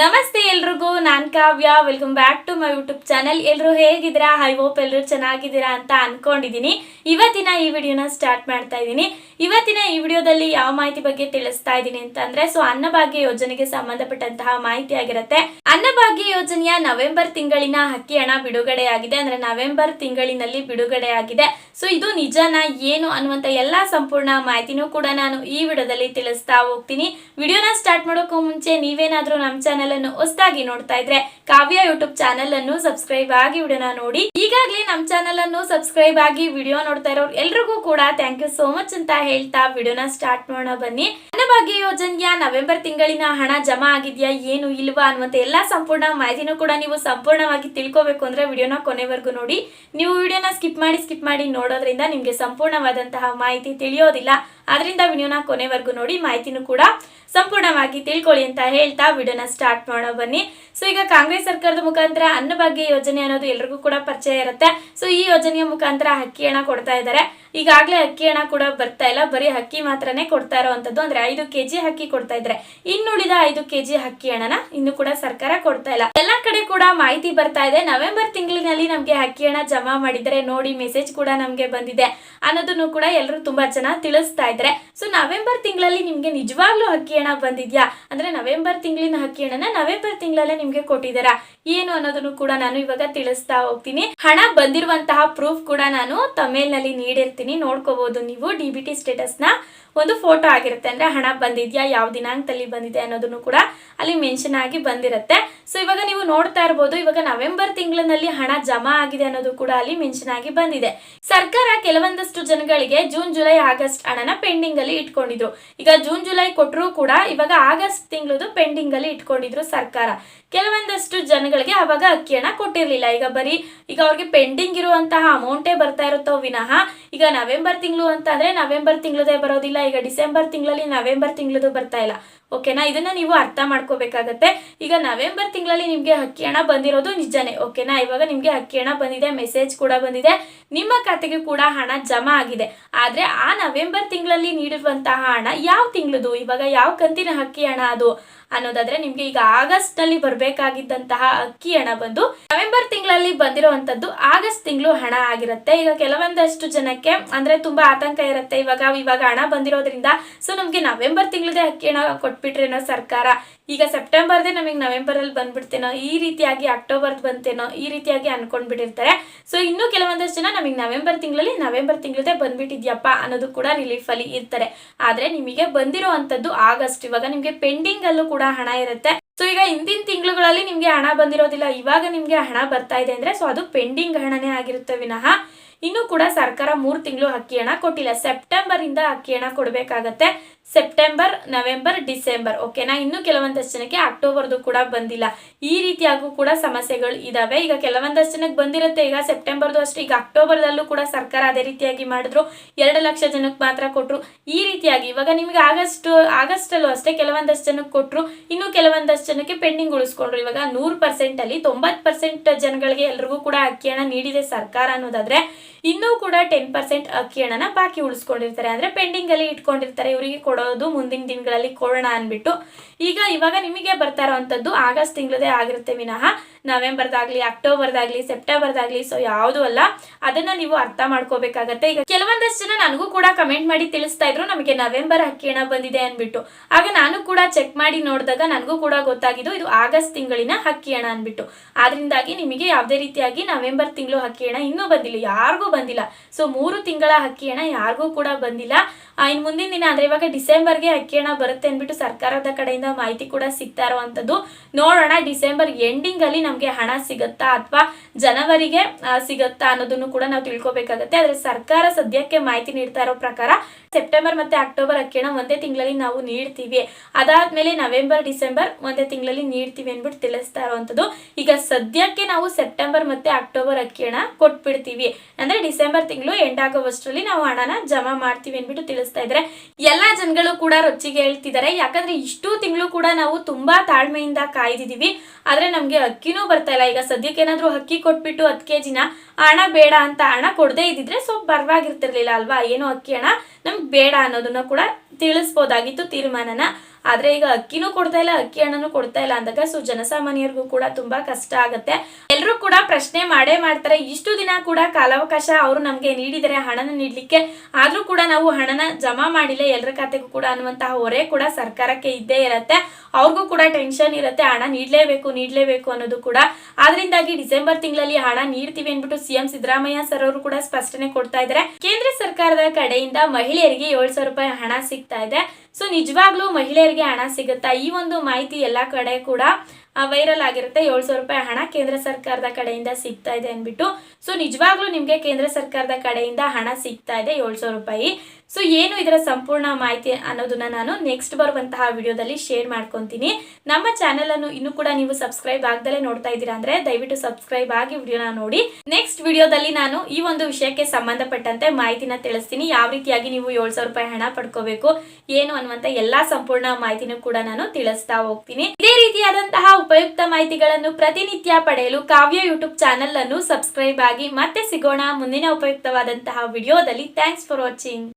ನಮಸ್ತೆ ಎಲ್ರಿಗೂ, ನಾನ್ Kavya. Welcome back to my YouTube channel ಎಲ್ಲರೂ ಹೇಗಿದ್ದೀರಾ? ಐ ಹೋಪ್ ಎಲ್ಲರೂ ಚೆನ್ನಾಗಿದ್ದೀರಾ ಅಂತ ಅನ್ಕೊಂಡಿದೀನಿ. ಇವತ್ತಿನ ಈ ವಿಡಿಯೋನ ಸ್ಟಾರ್ಟ್ ಮಾಡ್ತಾ ಇದ್ದೀನಿ ಇವತ್ತಿನ ಈ ವಿಡಿಯೋದಲ್ಲಿ ಯಾವ ಮಾಹಿತಿ ಬಗ್ಗೆ ತಿಳಿಸ್ತಾ ಇದ್ದೀನಿ ಅಂತಂದ್ರೆ ಸೊ ಅನ್ನಭಾಗ್ಯ ಯೋಜನೆಗೆ ಸಂಬಂಧಪಟ್ಟಂತಹ ಮಾಹಿತಿ ಆಗಿರುತ್ತೆ. ಅನ್ನಭಾಗ್ಯ ಯೋಜನೆಯ ನವೆಂಬರ್ ತಿಂಗಳಿನ ಅಕ್ಕಿ ಹಣ ಬಿಡುಗಡೆಯಾಗಿದೆ. ಅಂದ್ರೆ ನವೆಂಬರ್ ತಿಂಗಳಿನಲ್ಲಿ ಬಿಡುಗಡೆಯಾಗಿದೆ. ಸೊ ಇದು ನಿಜನ, ಏನು ಅನ್ನುವಂತ ಎಲ್ಲಾ ಸಂಪೂರ್ಣ ಮಾಹಿತಿನೂ ಕೂಡ ನಾನು ಈ ವಿಡಿಯೋದಲ್ಲಿ ತಿಳಿಸ್ತಾ ಹೋಗ್ತೀನಿ. ವಿಡಿಯೋನ ಸ್ಟಾರ್ಟ್ ಮಾಡೋಕ್ಕೂ ಮುಂಚೆ ನೀವೇನಾದ್ರೂ ನಮ್ಮ ಚಾನೆಲ್ ಅನ್ನು ಹೊಸದಾಗಿ ನೋಡ್ತಾ ಇದ್ರೆ ಕಾವ್ಯ ಯೂಟ್ಯೂಬ್ ಚಾನೆಲ್ ಅನ್ನು ಸಬ್ಸ್ಕ್ರೈಬ್ ಆಗಿ ವಿಡಿಯೋನ ನೋಡಿ. ಈಗಾಗಲೇ ನಮ್ಮ ಚಾನೆಲ್ ಅನ್ನು ಸಬ್ಸ್ಕ್ರೈಬ್ ಆಗಿ ವಿಡಿಯೋ ನೋಡ್ತಾ ಇರೋರು ಎಲ್ರಿಗೂ ಕೂಡ ಥ್ಯಾಂಕ್ ಯು ಸೋ ಮಚ್ ಅಂತ ಹೇಳ್ತಾ ವಿಡಿಯೋನ ಸ್ಟಾರ್ಟ್ ಮಾಡೋಣ ಬನ್ನಿ. ಅನ್ನಭಾಗ್ಯ ಯೋಜನೆಯ ನವೆಂಬರ್ ತಿಂಗಳಿನ ಹಣ ಜಮಾ ಆಗಿದ್ಯಾ, ಏನು ಇಲ್ವಾ ಅನ್ನುವಂತ ಎಲ್ಲಾ ಸಂಪೂರ್ಣ ಮಾಹಿತಿನೂ ಕೂಡ ನೀವು ಸಂಪೂರ್ಣವಾಗಿ ತಿಳ್ಕೋಬೇಕು ಅಂದ್ರೆ ವಿಡಿಯೋನ ಕೊನೆವರೆಗೂ ನೋಡಿ. ನೀವು ವಿಡಿಯೋನ ಸ್ಕಿಪ್ ಮಾಡಿ ಸ್ಕಿಪ್ ಮಾಡಿ ನೋಡೋದ್ರಿಂದ ನಿಮ್ಗೆ ಸಂಪೂರ್ಣವಾದಂತಹ ಮಾಹಿತಿ ತಿಳಿಯೋದಿಲ್ಲ. ಆದ್ರಿಂದ ವಿಡಿಯೋನ ಕೊನೆವರೆಗೂ ನೋಡಿ, ಮಾಹಿತಿನೂ ಕೂಡ ಸಂಪೂರ್ಣವಾಗಿ ತಿಳ್ಕೊಳ್ಳಿ ಅಂತ ಹೇಳ್ತಾ ವಿಡಿಯೋನ ಸ್ಟಾರ್ಟ್ ಮಾಡೋಣ ಬನ್ನಿ. ಸೊ ಈಗ ಕಾಂಗ್ರೆಸ್ ಸರ್ಕಾರದ ಮುಖಾಂತರ ಅನ್ನಭಾಗ್ಯ ಯೋಜನೆ ಅನ್ನೋದು ಎಲ್ರಿಗೂ ಕೂಡ ಪರಿಚಯ ಇರುತ್ತೆ. ಸೊ ಈ ಯೋಜನೆಯ ಮುಖಾಂತರ ಅಕ್ಕಿ ಹಣ ಕೊಡ್ತಾ ಇದ್ದಾರೆ. ಈಗಾಗಲೇ ಅಕ್ಕಿ ಹಣ ಕೂಡ ಬರ್ತಾ ಇಲ್ಲ. ಬರೀ ಅಕ್ಕಿ ಮಾತ್ರನೇ ಕೊಡ್ತಾ ಇರೋವಂಥದ್ದು. ಅಂದ್ರೆ ಐದು ಕೆಜಿ ಅಕ್ಕಿ ಕೊಡ್ತಾ ಇದ್ರೆ ಇನ್ನುಳಿದ ಐದು ಕೆಜಿ ಅಕ್ಕಿ ಹಣನ ಇನ್ನು ಕೂಡ ಸರ್ಕಾರ ಕೊಡ್ತಾ ಇಲ್ಲ. ಎಲ್ಲಾ ಕಡೆ ಕೂಡ ಮಾಹಿತಿ ಬರ್ತಾ ಇದೆ. ನವೆಂಬರ್ ತಿಂಗಳಿನಲ್ಲಿ ನಮ್ಗೆ ಅಕ್ಕಿ ಹಣ ಜಮಾ ಮಾಡಿದ್ರೆ ನೋಡಿ ಮೆಸೇಜ್ ಕೂಡ ನಮ್ಗೆ ಬಂದಿದೆ ಅನ್ನೋದನ್ನು ಕೂಡ ಎಲ್ಲರೂ ತುಂಬಾ ಜನ ತಿಳಿಸ್ತಾ ಇದ್ದಾರೆ. ಸೊ ನವೆಂಬರ್ ತಿಂಗಳಲ್ಲಿ ನಿಮ್ಗೆ ನಿಜವಾಗ್ಲೂ ಅಕ್ಕಿ ಹಣ ಬಂದಿದ್ಯಾ? ಅಂದ್ರೆ ನವೆಂಬರ್ ತಿಂಗಳಿನ ಅಕ್ಕಿ ಹಣನ ನವೆಂಬರ್ ತಿಂಗಳಲ್ಲೇ ನಿಮ್ಗೆ ಕೊಟ್ಟಿದ್ದಾರಾ ಏನು ಅನ್ನೋದನ್ನು ಕೂಡ ನಾನು ಇವಾಗ ತಿಳಿಸ್ತಾ ಹೋಗ್ತೀನಿ. ಹಣ ಬಂದಿರುವಂತಹ ಪ್ರೂಫ್ ಕೂಡ ನಾನು ತಮೇಲ್ನಲ್ಲಿ ನೀಡಿರ್ತೀನಿ. ನೋಡ್ಕೋಬಹುದು ನೀವು ಡಿ ಬಿ ಟಿ ಸ್ಟೇಟಸ್ನ ಒಂದು ಫೋಟೋ ಆಗಿರುತ್ತೆ. ಅಂದ್ರೆ ಹಣ ಬಂದಿದ್ಯಾ? ಯಾವ ದಿನಾಂಕದಲ್ಲಿ ಬಂದಿದೆ ಅನ್ನೋದನ್ನು ಕೂಡ ಅಲ್ಲಿ ಮೆನ್ಷನ್ ಆಗಿ ಬಂದಿರುತ್ತೆ. ಸೊ ಇವಾಗ ನೀವು ನೋಡ್ತಾ ಇರ್ಬೋದು, ಇವಾಗ ನವೆಂಬರ್ ತಿಂಗಳಿನಲ್ಲಿ ಹಣ ಜಮಾ ಆಗಿದೆ ಅನ್ನೋದು ಕೂಡ ಅಲ್ಲಿ ಮೆನ್ಷನ್ ಆಗಿ ಬಂದಿದೆ. ಸರ್ಕಾರ ಕೆಲವೊಂದಷ್ಟು ಜನಗಳಿಗೆ ಜೂನ್, ಜುಲೈ, ಆಗಸ್ಟ್ ಹಣನ ಪೆಂಡಿಂಗ್ ಅಲ್ಲಿ ಇಟ್ಕೊಂಡಿದ್ರು. ಈಗ ಜೂನ್, ಜುಲೈ ಕೊಟ್ಟರು ಕೂಡ ಇವಾಗ ಆಗಸ್ಟ್ ತಿಂಗಳದು ಪೆಂಡಿಂಗ್ ಅಲ್ಲಿ ಇಟ್ಕೊಂಡಿದ್ರು ಸರ್ಕಾರ. ಕೆಲವೊಂದಷ್ಟು ಜನಗಳಿಗೆ ಅವಾಗ ಅಕ್ಕಿಯನ್ನ ಕೊಟ್ಟಿರ್ಲಿಲ್ಲ. ಈಗ ಬರೀ, ಈಗ ಅವ್ರಿಗೆ ಪೆಂಡಿಂಗ್ ಇರುವಂತಹ ಅಮೌಂಟೇ ಬರ್ತಾ ಇರುತ್ತೋ ವಿನಃ ಈಗ ನವೆಂಬರ್ ತಿಂಗಳು ಅಂತ ಅಂದ್ರೆ ನವೆಂಬರ್ ತಿಂಗಳದೇ ಬರೋದಿಲ್ಲ. ಈಗ ಡಿಸೆಂಬರ್ ತಿಂಗಳಲ್ಲಿ ನವೆಂಬರ್ ತಿಂಗಳದು ಬರ್ತಾ ಇಲ್ಲ. ಓಕೆನಾ ಇದನ್ನ ನೀವು ಅರ್ಥ ಮಾಡ್ಕೋಬೇಕಾಗತ್ತೆ. ಈಗ ನವೆಂಬರ್ ತಿಂಗಳಲ್ಲಿ ನಿಮ್ಗೆ ಅಕ್ಕಿ ಹಣ ಬಂದಿರೋದು ನಿಜನೇ. ಓಕೆನಾ ಇವಾಗ ನಿಮ್ಗೆ ಅಕ್ಕಿ ಹಣ ಬಂದಿದೆ ಮೆಸೇಜ್ ಕೂಡ ಬಂದಿದೆ. ನಿಮ್ಮ ಖಾತೆಗೆ ಕೂಡ ಹಣ ಜಮಾ ಆಗಿದೆ. ಆದ್ರೆ ಆ ನವೆಂಬರ್ ತಿಂಗಳಲ್ಲಿ ನೀಡಿರುವಂತಹ ಹಣ ಯಾವ ತಿಂಗಳದು? ಇವಾಗ ಯಾವ ಕಂತಿನ ಅಕ್ಕಿ ಹಣ ಅದು? ಅನ್ನೋದಾದ್ರೆ ನಿಮ್ಗೆ ಈಗ ಆಗಸ್ಟ್ನಲ್ಲಿ ಬರ್ಬೇಕಾಗಿದ್ದಂತಹ ಅಕ್ಕಿ ಹಣ ಬಂದು ನವೆಂಬರ್ ತಿಂಗಳಲ್ಲಿ ಬಂದಿರುವಂತದ್ದು ಆಗಸ್ಟ್ ತಿಂಗಳು ಹಣ ಆಗಿರುತ್ತೆ. ಈಗ ಕೆಲವೊಂದಷ್ಟು ಜನಕ್ಕೆ ಅಂದ್ರೆ ತುಂಬಾ ಆತಂಕ ಇರುತ್ತೆ. ಇವಾಗ ಇವಾಗ ಹಣ ಬಂದಿರೋದ್ರಿಂದ ಸೊ ನಮ್ಗೆ ನವೆಂಬರ್ ತಿಂಗಳದೇ ಅಕ್ಕಿ ಹಣ ಕೊಟ್ಬಿಟ್ರೇನೋ ಸರ್ಕಾರ? ಈಗ ಸೆಪ್ಟೆಂಬರ್ದೇ ನಮಗೆ ನವೆಂಬರ್ ಅಲ್ಲಿ ಬಂದ್ಬಿಡ್ತೇನೋ? ಈ ರೀತಿಯಾಗಿ ಅಕ್ಟೋಬರ್ ಬಂತೇನೋ? ಈ ರೀತಿಯಾಗಿ ಅನ್ಕೊಂಡ್ಬಿಟ್ಟಿರ್ತಾರೆ. ಸೊ ಇನ್ನು ಕೆಲವೊಂದಷ್ಟು ಜನ ನಮಗೆ ನವೆಂಬರ್ ತಿಂಗಳಲ್ಲಿ ನವೆಂಬರ್ ತಿಂಗಳದೇ ಬಂದ್ಬಿಟ್ಟಿದ್ಯಪ್ಪ ಅನ್ನೋದು ಕೂಡ ರಿಲೀಫ್ ಅಲ್ಲಿ ಇರ್ತಾರೆ. ಆದ್ರೆ ನಿಮಗೆ ಬಂದಿರುವಂತದ್ದು ಆಗಸ್ಟ್. ಇವಾಗ ನಿಮ್ಗೆ ಪೆಂಡಿಂಗ್ ಅಲ್ಲೂ ಕೂಡ ಹಣ ಇರುತ್ತೆ. ಸೊ ಈಗ ಹಿಂದಿನ ತಿಂಗಳುಗಳಲ್ಲಿ ನಿಮ್ಗೆ ಹಣ ಬಂದಿರೋದಿಲ್ಲ. ಇವಾಗ ನಿಮ್ಗೆ ಹಣ ಬರ್ತಾ ಇದೆ ಅಂದ್ರೆ ಸೊ ಅದು ಪೆಂಡಿಂಗ್ ಹಣನೇ ಆಗಿರುತ್ತೆ ವಿನಃ. ಇನ್ನು ಕೂಡ ಸರ್ಕಾರ ಮೂರು ತಿಂಗಳು ಅಕ್ಕಿ ಹಣ ಕೊಟ್ಟಿಲ್ಲ. ಸೆಪ್ಟೆಂಬರ್ ಇಂದ ಅಕ್ಕಿ ಹಣ ಕೊಡಬೇಕಾಗತ್ತೆ. ಸೆಪ್ಟೆಂಬರ್, ನವೆಂಬರ್, ಡಿಸೆಂಬರ್ ಓಕೆನಾ ಇನ್ನು ಕೆಲವೊಂದಷ್ಟು ಜನಕ್ಕೆ ಅಕ್ಟೋಬರ್ದು ಕೂಡ ಬಂದಿಲ್ಲ. ಈ ರೀತಿಯಾಗೂ ಕೂಡ ಸಮಸ್ಯೆಗಳು ಇದಾವೆ. ಈಗ ಕೆಲವೊಂದಷ್ಟು ಜನಕ್ಕೆ ಬಂದಿರುತ್ತೆ. ಈಗ ಸೆಪ್ಟೆಂಬರ್ದು ಅಷ್ಟೇ. ಈಗ ಅಕ್ಟೋಬರ್ದಲ್ಲೂ ಕೂಡ ಸರ್ಕಾರ ಅದೇ ರೀತಿಯಾಗಿ ಮಾಡಿದ್ರು. ಎರಡು ಲಕ್ಷ ಜನಕ್ಕೆ ಮಾತ್ರ ಕೊಟ್ಟರು ಈ ರೀತಿಯಾಗಿ ಇವಾಗ ನಿಮ್ಗೆ ಆಗಸ್ಟ್ ಆಗಸ್ಟ್ ಅಲ್ಲೂ ಅಷ್ಟೇ ಕೆಲವೊಂದಷ್ಟು ಜನಕ್ಕೆ ಕೊಟ್ಟರು ಇನ್ನು ಕೆಲವೊಂದಷ್ಟು ಜನಕ್ಕೆ ಪೆಂಡಿಂಗ್ ಉಳಿಸ್ಕೊಂಡ್ರು. ಇವಾಗ ನೂರು ಪರ್ಸೆಂಟಲ್ಲಿ ಅಲ್ಲಿ ತೊಂಬತ್ ಪರ್ಸೆಂಟ್ ಜನಗಳಿಗೆ ಎಲ್ರಿಗೂ ಕೂಡ ಅಕ್ಕಿ ಹಣ ನೀಡಿದೆ ಸರ್ಕಾರ ಅನ್ನೋದಾದ್ರೆ ಇನ್ನೂ ಕೂಡ ಟೆನ್ ಪರ್ಸೆಂಟ್ ಅಕ್ಕಿ ಹಣನ ಬಾಕಿ ಉಳಿಸ್ಕೊಂಡಿರ್ತಾರೆ. ಅಂದ್ರೆ ಪೆಂಡಿಂಗ್ ಅಲ್ಲಿ ಇಟ್ಕೊಂಡಿರ್ತಾರೆ. ಇವರಿಗೆ ಕೊಡೋದು ಮುಂದಿನ ದಿನಗಳಲ್ಲಿ ಕೊಡೋಣ ಅನ್ಬಿಟ್ಟು ಈಗ ಇವಾಗ ನಿಮಗೆ ಬರ್ತಾ ಇರೋವಂಥದ್ದು ಆಗಸ್ಟ್ ತಿಂಗಳದೇ ಆಗಿರುತ್ತೆ ವಿನಃ. ನವೆಂಬರ್ದಾಗ್ಲಿ, ಅಕ್ಟೋಬರ್ದಾಗ್ಲಿ, ಸೆಪ್ಟೆಂಬರ್ದಾಗ್ಲಿ ಸೊ ಯಾವುದು ಅಲ್ಲ. ಅದನ್ನ ನೀವು ಅರ್ಥ ಮಾಡ್ಕೋಬೇಕಾಗತ್ತೆ. ಈಗ ಕೆಲವೊಂದಷ್ಟು ಜನ ನನಗೂ ಕೂಡ ಕಮೆಂಟ್ ಮಾಡಿ ತಿಳಿಸ್ತಾ ಇದ್ರು, ನಮಗೆ ನವೆಂಬರ್ ಅಕ್ಕಿ ಹಣ ಬಂದಿದೆ ಅನ್ಬಿಟ್ಟು ಆಗ ನಾನು ಕೂಡ ಚೆಕ್ ಮಾಡಿ ನೋಡಿದಾಗ ನನಗೂ ಕೂಡ ಗೊತ್ತಾಗಿದ್ದು, ಇದು ಆಗಸ್ಟ್ ತಿಂಗಳಿನ ಅಕ್ಕಿ ಹಣ ಅನ್ಬಿಟ್ಟು ಆದ್ರಿಂದಾಗಿ ನಿಮಗೆ ಯಾವುದೇ ರೀತಿಯಾಗಿ ನವೆಂಬರ್ ತಿಂಗಳು ಅಕ್ಕಿ ಹಣ ಇನ್ನೂ ಬಂದಿಲ್ಲ. ಯಾರಿಗೂ ಬಂದಿಲ್ಲ. ಸೊ ಮೂರು ತಿಂಗಳ ಅಕ್ಕಿ ಹಣ ಯಾರಿಗೂ ಕೂಡ ಬಂದಿಲ್ಲ. ಇನ್ನು ಮುಂದಿನ ದಿನ, ಅಂದ್ರೆ ಇವಾಗ ಡಿಸೆಂಬರ್ಗೆ ಅಕ್ಕಿ ಹಣ ಬರುತ್ತೆ ಅಂದ್ಬಿಟ್ಟು ಸರ್ಕಾರದ ಕಡೆಯಿಂದ ಮಾಹಿತಿ ಕೂಡ ಸಿಗ್ತಾ ಇರುವಂತದ್ದು ನೋಡೋಣ, ಡಿಸೆಂಬರ್ ಎಂಡಿಂಗ್ ಅಲ್ಲಿ ನಮ್ಗೆ ಹಣ ಸಿಗುತ್ತಾ ಅಥವಾ ಜನವರಿಗೆ ಸಿಗುತ್ತಾ ಅನ್ನೋದನ್ನು ಕೂಡ ನಾವು ತಿಳ್ಕೊಬೇಕಾಗತ್ತೆ. ಆದ್ರೆ ಸರ್ಕಾರ ಸದ್ಯಕ್ಕೆ ಮಾಹಿತಿ ನೀಡ್ತಾ ಇರೋ ಪ್ರಕಾರ ಸೆಪ್ಟೆಂಬರ್ ಮತ್ತೆ ಅಕ್ಟೋಬರ್ ಅಕ್ಕಿ ಹಣ ಒಂದೇ ತಿಂಗಳಲ್ಲಿ ನಾವು ನೀಡ್ತೀವಿ. ಅದಾದ್ಮೇಲೆ ನವೆಂಬರ್, ಡಿಸೆಂಬರ್ ಒಂದೇ ತಿಂಗಳಲ್ಲಿ ನೀಡ್ತೀವಿ ಅಂದ್ಬಿಟ್ಟು ತಿಳಿಸ್ತಾ ಇರುವಂತದ್ದು ಈಗ ಸದ್ಯಕ್ಕೆ ನಾವು ಸೆಪ್ಟೆಂಬರ್ ಮತ್ತೆ ಅಕ್ಟೋಬರ್ ಅಕ್ಕಿ ಹಣ ಕೊಟ್ಬಿಡ್ತೀವಿ. ಅಂದ್ರೆ ಡಿಸೆಂಬರ್ ತಿಂಗಳು ಎಂಡ್ ಆಗೋವಷ್ಟರಲ್ಲಿ ನಾವು ಹಣನ ಜಮಾ ಮಾಡ್ತೀವಿ ಅಂದ್ಬಿಟ್ಟು ತಿಳಿಸ್ತಾ ಇದ್ರೆ ಎಲ್ಲ ಜನಗಳು ಕೂಡ ರೊಚ್ಚಿಗೆ ಹೇಳ್ತಿದ್ದಾರೆ. ಯಾಕಂದ್ರೆ ಇಷ್ಟು ತಿಂಗಳು ಕೂಡ ನಾವು ತುಂಬಾ ತಾಳ್ಮೆಯಿಂದ ಕಾಯ್ದಿದೀವಿ ಆದ್ರೆ ನಮ್ಗೆ ಅಕ್ಕಿನೂ ಬರ್ತಾ ಇಲ್ಲ. ಈಗ ಸದ್ಯಕ್ಕೆ ಏನಾದ್ರು ಅಕ್ಕಿ ಕೊಟ್ಬಿಟ್ಟು ಹತ್ತು ಕೆಜಿನ ಹಣ ಬೇಡ ಅಂತ ಹಣ ಕೊಡದೇ ಇದ್ದಿದ್ರೆ ಸೊ ಪರವಾಗಿರ್ತಿರ್ಲಿಲ್ಲ ಅಲ್ವಾ? ಏನು ಅಕ್ಕಿ ಹಣ ನಮ್ಗೆ ಬೇಡ ಅನ್ನೋದನ್ನ ಕೂಡ ತಿಳಿಸ್ಬೋದಾಗಿತ್ತು ತೀರ್ಮಾನನ. ಆದ್ರೆ ಈಗ ಅಕ್ಕಿನೂ ಕೊಡ್ತಾ ಇಲ್ಲ, ಅಕ್ಕಿ ಹಣನೂ ಕೊಡ್ತಾ ಇಲ್ಲ ಅಂದಾಗ ಸೊ ಜನಸಾಮಾನ್ಯರಿಗೂ ಕೂಡ ತುಂಬಾ ಕಷ್ಟ ಆಗುತ್ತೆ. ಎಲ್ಲರೂ ಕೂಡ ಪ್ರಶ್ನೆ ಮಾಡೇ ಮಾಡ್ತಾರೆ. ಇಷ್ಟು ದಿನ ಕೂಡ ಕಾಲಾವಕಾಶ ಅವರು ನಮಗೆ ನೀಡಿದರೆ ಹಣನ ನೀಡಲಿಕ್ಕೆ, ಆದ್ರೂ ಕೂಡ ನಾವು ಹಣನ ಜಮಾ ಮಾಡಿಲ್ಲ. ಎಲ್ಲರ ಖಾತೆಗೂ ಕೂಡ ಅನ್ನುವಂತಹ ಹೊರೆ ಕೂಡ ಸರ್ಕಾರಕ್ಕೆ ಇದ್ದೇ ಇರತ್ತೆ. ಅವ್ರಿಗೂ ಕೂಡ ಟೆನ್ಷನ್ ಇರುತ್ತೆ. ಹಣ ನೀಡಲೇಬೇಕು ನೀಡಲೇಬೇಕು ಅನ್ನೋದು ಕೂಡ. ಆದ್ರಿಂದಾಗಿ ಡಿಸೆಂಬರ್ ತಿಂಗಳಲ್ಲಿ ಹಣ ನೀಡ್ತೀವಿ ಅಂದ್ಬಿಟ್ಟು ಸಿಎಂ ಸಿದ್ದರಾಮಯ್ಯ ಸರ್ ಅವರು ಕೂಡ ಸ್ಪಷ್ಟನೆ ಕೊಡ್ತಾ ಇದ್ದಾರೆ. ಕೇಂದ್ರ ಸರ್ಕಾರದ ಕಡೆಯಿಂದ ಮಹಿಳೆಯರಿಗೆ ಏಳು ಸಾವಿರ ರೂಪಾಯಿ ಹಣ ಸಿಗ್ತಾ ಇದೆ. ಸೊ ನಿಜವಾಗ್ಲೂ ಮಹಿಳೆಯರಿಗೆ ಹಣ ಸಿಗುತ್ತಾ? ಈ ಒಂದು ಮಾಹಿತಿ ಎಲ್ಲಾ ಕಡೆ ಕೂಡ ವೈರಲ್ ಆಗಿರುತ್ತೆ. ಏಳು ಸಾವಿರ ರೂಪಾಯಿ ಹಣ ಕೇಂದ್ರ ಸರ್ಕಾರದ ಕಡೆಯಿಂದ ಸಿಗ್ತಾ ಇದೆ ಅಂದ್ಬಿಟ್ಟು. ಸೊ ನಿಜವಾಗ್ಲೂ ನಿಮಗೆ ಕೇಂದ್ರ ಸರ್ಕಾರದ ಕಡೆಯಿಂದ ಹಣ ಸಿಗ್ತಾ ಇದೆ ಏಳು ರೂಪಾಯಿ. ಸೊ ಏನು ಇದರ ಸಂಪೂರ್ಣ ಮಾಹಿತಿ ಅನ್ನೋದನ್ನ ನಾನು ನೆಕ್ಸ್ಟ್ ಬರುವಂತಹ ವಿಡಿಯೋದಲ್ಲಿ ಶೇರ್ ಮಾಡ್ಕೊತೀನಿ. ನಮ್ಮ ಚಾನೆಲ್ ಅನ್ನು ಇನ್ನು ಕೂಡ ನೀವು ಸಬ್ಸ್ಕ್ರೈಬ್ ಆಗದಲ್ಲೇ ನೋಡ್ತಾ ಇದ್ದೀರಾ ಅಂದ್ರೆ ದಯವಿಟ್ಟು ಸಬ್ಸ್ಕ್ರೈಬ್ ಆಗಿ ವಿಡಿಯೋನ ನೋಡಿ. ನೆಕ್ಸ್ಟ್ ವಿಡಿಯೋದಲ್ಲಿ ನಾನು ಈ ಒಂದು ವಿಷಯಕ್ಕೆ ಸಂಬಂಧಪಟ್ಟಂತೆ ಮಾಹಿತಿನ ತಿಳಿಸ್ತೀನಿ. ಯಾವ ರೀತಿಯಾಗಿ ನೀವು ಏಳು ಸಾವಿರ ರೂಪಾಯಿ ಹಣ ಪಡ್ಕೋಬೇಕು, ಏನು ಅನ್ನುವಂತ ಎಲ್ಲಾ ಸಂಪೂರ್ಣ ಮಾಹಿತಿನೂ ಕೂಡ ನಾನು ತಿಳಿಸ್ತಾ ಹೋಗ್ತೀನಿ. ಇದೇ ರೀತಿಯಾದಂತಹ ಉಪಯುಕ್ತ ಮಾಹಿತಿಗಳನ್ನು ಪ್ರತಿನಿತ್ಯ ಪಡೆಯಲು ಕಾವ್ಯ ಯೂಟ್ಯೂಬ್ ಚಾನೆಲ್ ಅನ್ನು ಸಬ್ಸ್ಕ್ರೈಬ್ ಆಗಿ ಮತ್ತೆ ಸಿಗೋಣ ಮುಂದಿನ ಉಪಯುಕ್ತವಾದಂತಹ ವಿಡಿಯೋದಲ್ಲಿ. Thanks for watching